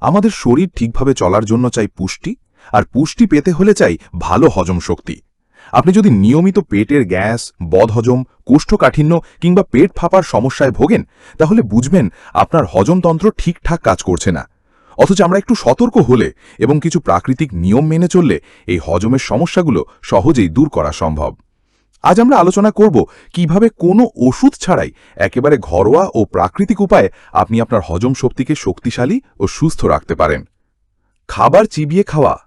আমাদের শরীর ঠিকভাবে চলার জন্য চাই পুষ্টি, আর পুষ্টি পেতে হলে চাই ভালো হজম শক্তি। আপনি যদি নিয়মিত পেটের গ্যাস, বদহজম, কোষ্ঠকাঠিন্য কিংবা পেট ফাঁপার সমস্যায় ভোগেন, তাহলে বুঝবেন আপনার হজমতন্ত্র ঠিকঠাক কাজ করছে না। অথচ আমরা একটু সতর্ক হলে এবং কিছু প্রাকৃতিক নিয়ম মেনে চললে এই হজমের সমস্যাগুলো সহজেই দূর করা সম্ভব। আজ আমরা আলোচনা করব কীভাবে কোনো ওষুধ ছাড়াই একেবারে ঘরোয়া ও প্রাকৃতিক উপায়ে আপনি আপনার হজম শক্তিকে শক্তিশালী ও সুস্থ রাখতে পারেন। খাবার চিবিয়ে খাওয়া।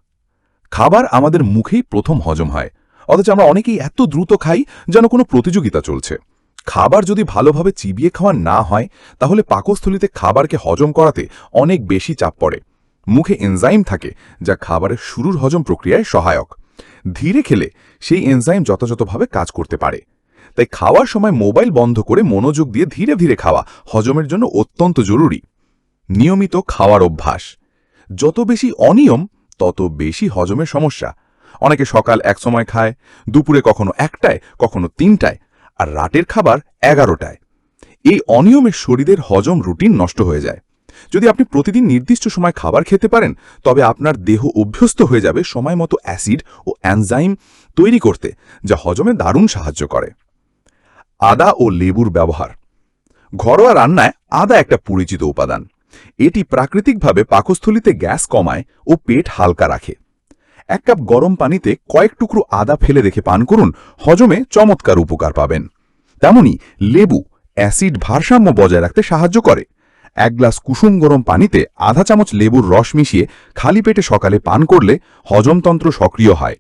খাবার আমাদের মুখেই প্রথম হজম হয়। অথচ আমরা অনেকেই এত দ্রুত খাই যেন কোনো প্রতিযোগিতা চলছে। খাবার যদি ভালোভাবে চিবিয়ে খাওয়া না হয়, তাহলে পাকস্থলিতে খাবারকে হজম করাতে অনেক বেশি চাপ পড়ে। মুখে এনজাইম থাকে, যা খাবারের শুরুর হজম প্রক্রিয়ায় সহায়ক। ধীরে খেলে সেই এনজাইম যথাযথভাবে কাজ করতে পারে। তাই খাওয়ার সময় মোবাইল বন্ধ করে মনোযোগ দিয়ে ধীরে ধীরে খাওয়া হজমের জন্য অত্যন্ত জরুরি। নিয়মিত খাওয়ার অভ্যাস। যত বেশি অনিয়ম, তত বেশি হজমের সমস্যা। অনেকে সকাল এক সময় খায়, দুপুরে কখনো একটায়, কখনো তিনটায়, আর রাতের খাবার এগারোটায়। এই অনিয়মের শরীরের হজম রুটিন নষ্ট হয়ে যায়। যদি আপনি প্রতিদিন নির্দিষ্ট সময় খাবার খেতে পারেন, তবে আপনার দেহ অভ্যস্ত হয়ে যাবে সময় মতো অ্যাসিড ও অ্যানজাইম তৈরি করতে, যা হজমে দারুণ সাহায্য করে। আদা ও লেবুর ব্যবহার। ঘরোয়া রান্নায় আদা একটা পরিচিত উপাদান। এটি প্রাকৃতিকভাবে পাকস্থলিতে গ্যাস কমায় ও পেট হালকা রাখে। এক কাপ গরম পানিতে কয়েক টুকরো আদা ফেলে রেখে পান করুন, হজমে চমৎকার উপকার পাবেন। তেমনি লেবু অ্যাসিড ভারসাম্য বজায় রাখতে সাহায্য করে। এক গ্লাস কুসুম গরম পানিতে আধা চামচ লেবুর রস মিশিয়ে খালি পেটে সকালে পান করলে হজমতন্ত্র সক্রিয় হয়।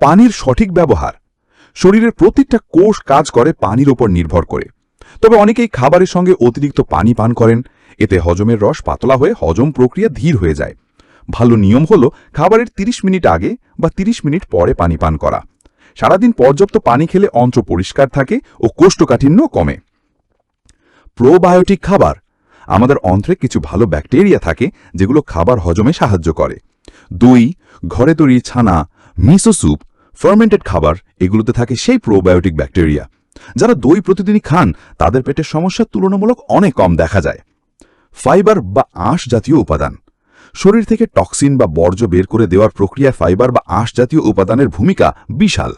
পানির সঠিক ব্যবহার। শরীরের প্রত্যেকটা কোষ কাজ করে পানির ওপর নির্ভর করে। তবে অনেকেই খাবারের সঙ্গে অতিরিক্ত পানি পান করেন। এতে হজমের রস পাতলা হয়ে হজম প্রক্রিয়া ধীর হয়ে যায়। ভালো নিয়ম হল খাবারের ৩০ মিনিট আগে বা ৩০ মিনিট পরে পানি পান করা। সারাদিন পর্যাপ্ত পানি খেলে অন্ত্র পরিষ্কার থাকে ও কোষ্ঠকাঠিন্য কমে। প্রোবায়োটিক খাবার আমাদের অন্ত্রে কিছু ভালো ব্যাকটেরিয়া থাকে, যেগুলো খাবার হজমে সাহায্য করে। দই, ঘরে তৈরি ছানা, মিসো স্যুপ, ফার্মেন্টেড খাবার, এগুলোতে থাকে সেই প্রোবায়োটিক ব্যাকটেরিয়া। যারা দই প্রতিদিনই খান, তাদের পেটের সমস্যা তুলনামূলক অনেক কম দেখা যায়। ফাইবার বা আঁশ জাতীয় উপাদান। শরীর থেকে টক্সিন বা বর্জ্য বের করে দেওয়ার প্রক্রিয়ায় ফাইবার বা আঁশ জাতীয় উপাদানের ভূমিকা বিশাল।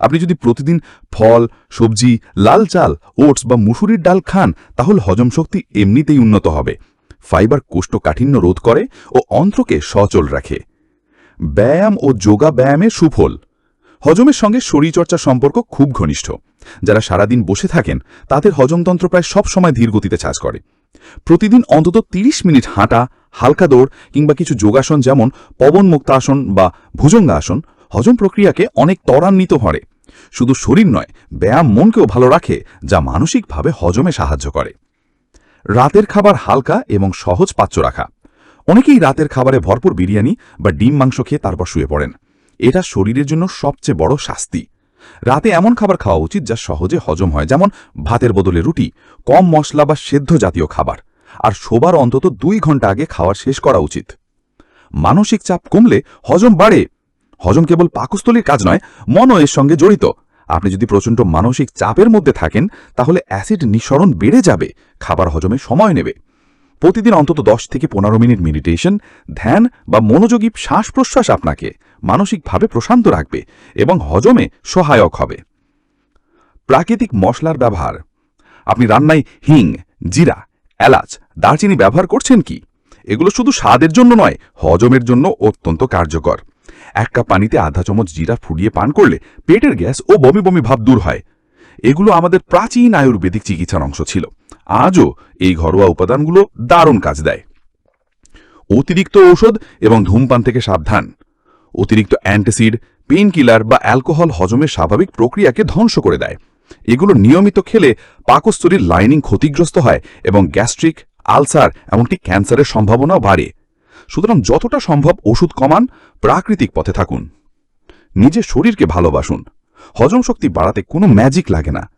আপনি যদি প্রতিদিন ফল, সবজি, লাল চাল, ওটস বা মুসুরির ডাল খান, তাহলে হজম শক্তি এমনিতেই উন্নত হবে। ফাইবার কোষ্ঠকাঠিন্য রোধ করে ও অন্ত্রকে সচল রাখে। ব্যায়াম ও যোগা ব্যায়ামের সুফল। হজমের সঙ্গে শরীরচর্চার সম্পর্ক খুব ঘনিষ্ঠ। যারা সারাদিন বসে থাকেন, তাদের হজমতন্ত্র প্রায় সব সময় ধীর গতিতে করে। প্রতিদিন অন্তত ৩০ মিনিট হাঁটা, হালকা দৌড় কিংবা কিছু যোগাসন যেমন পবন মুক্তাসন বা ভুজঙ্গাসন হজম প্রক্রিয়াকে অনেক ত্বরান্বিত করে। শুধু শরীর নয়, ব্যায়াম মনকেও ভালো রাখে, যা মানসিকভাবে হজমে সাহায্য করে। রাতের খাবার হালকা এবং সহজ পাচ্য রাখা। অনেকেই রাতের খাবারে ভরপুর বিরিয়ানি বা ডিম মাংস খেয়ে তারপর শুয়ে পড়েন। এটা শরীরের জন্য সবচেয়ে বড় শাস্তি। রাতে এমন খাবার খাওয়া উচিত যা সহজে হজম হয়, যেমন ভাতের বদলে রুটি, কম মশলা বা সেদ্ধ জাতীয় খাবার, আর শোবার অন্তত দুই ঘণ্টা আগে খাওয়ার শেষ করা উচিত। মানসিক চাপ কমলে হজম বাড়ে হজম কেবল পাকস্থলীর কাজ নয়, মনও এর সঙ্গে জড়িত। আপনি যদি প্রচণ্ড মানসিক চাপের মধ্যে থাকেন, তাহলে অ্যাসিড নিঃসরণ বেড়ে যাবে, খাবার হজমে সময় নেবে। প্রতিদিন অন্তত দশ থেকে পনেরো মিনিট মেডিটেশন ধ্যান বা মনোযোগী শ্বাস প্রশ্বাস আপনাকে মানসিকভাবে প্রশান্ত রাখবে এবং হজমে সহায়ক হবে। প্রাকৃতিক মশলার ব্যবহার। আপনি রান্নায় হিং, জিরা, এলাচ, দারচিনি ব্যবহার করছেন কি? এগুলো শুধু স্বাদের জন্য নয়, হজমের জন্য অত্যন্ত কার্যকর। এক কাপ পানিতে আধা চামচ জিরা ফুটিয়ে পান করলে পেটের গ্যাস ও বমি বমি ভাব দূর হয়। এগুলো আমাদের প্রাচীন আয়ুর্বেদিক চিকিৎসার অংশ ছিল। আজও এই ঘরোয়া উপাদানগুলো দারুণ কাজ দেয়। অতিরিক্ত ঔষধ এবং ধূমপান থেকে সাবধান। অতিরিক্ত অ্যান্টাসিড পেইন কিলার বা অ্যালকোহল হজমের স্বাভাবিক প্রক্রিয়াকে ধ্বংস করে দেয়। এগুলো নিয়মিত খেলে পাকস্থলীর লাইনিং ক্ষতিগ্রস্ত হয় এবং গ্যাস্ট্রিক, আলসার, এমনকি ক্যান্সারের সম্ভাবনাও বাড়ে। সুতরাং যতটা সম্ভব ওষুধ কমান, প্রাকৃতিক পথে থাকুন। নিজের শরীরকে ভালোবাসুন। হজম শক্তি বাড়াতে কোনো ম্যাজিক লাগে না।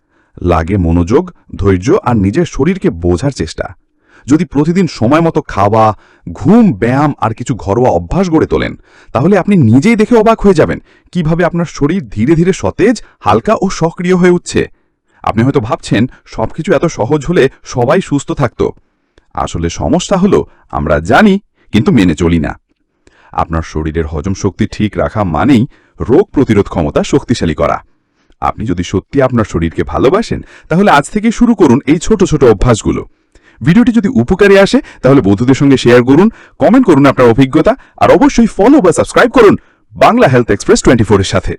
লাগে মনোযোগ, ধৈর্য আর নিজের শরীরকে বোঝার চেষ্টা। যদি প্রতিদিন সময় মতো খাওয়া, ঘুম, ব্যায়াম আর কিছু ঘরোয়া অভ্যাস গড়ে তোলেন, তাহলে আপনি নিজেই দেখে অবাক হয়ে যাবেন কীভাবে আপনার শরীর ধীরে ধীরে সতেজ, হালকা ও সক্রিয় হয়ে উঠছে। আপনি হয়তো ভাবছেন, সবকিছু এত সহজ হলে সবাই সুস্থ থাকত। আসলে সমস্যা হলো, আমরা জানি কিন্তু মেনে চলি না। আপনার শরীরের হজম শক্তি ঠিক রাখা মানেই রোগ প্রতিরোধ ক্ষমতা শক্তিশালী করা। আপনি যদি সত্যি আপনার শরীরকে ভালোবাসেন, তাহলে আজ থেকে শুরু করুন এই ছোট ছোট অভ্যাসগুলো। ভিডিওটি যদি উপকারী আসে, তাহলে বন্ধুদের সঙ্গে শেয়ার করুন, কমেন্ট করুন আপনার অভিজ্ঞতা, আর অবশ্যই ফলো বা সাবস্ক্রাইব করুন বাংলা হেলথ এক্সপ্রেস টোয়েন্টি এর সাথে।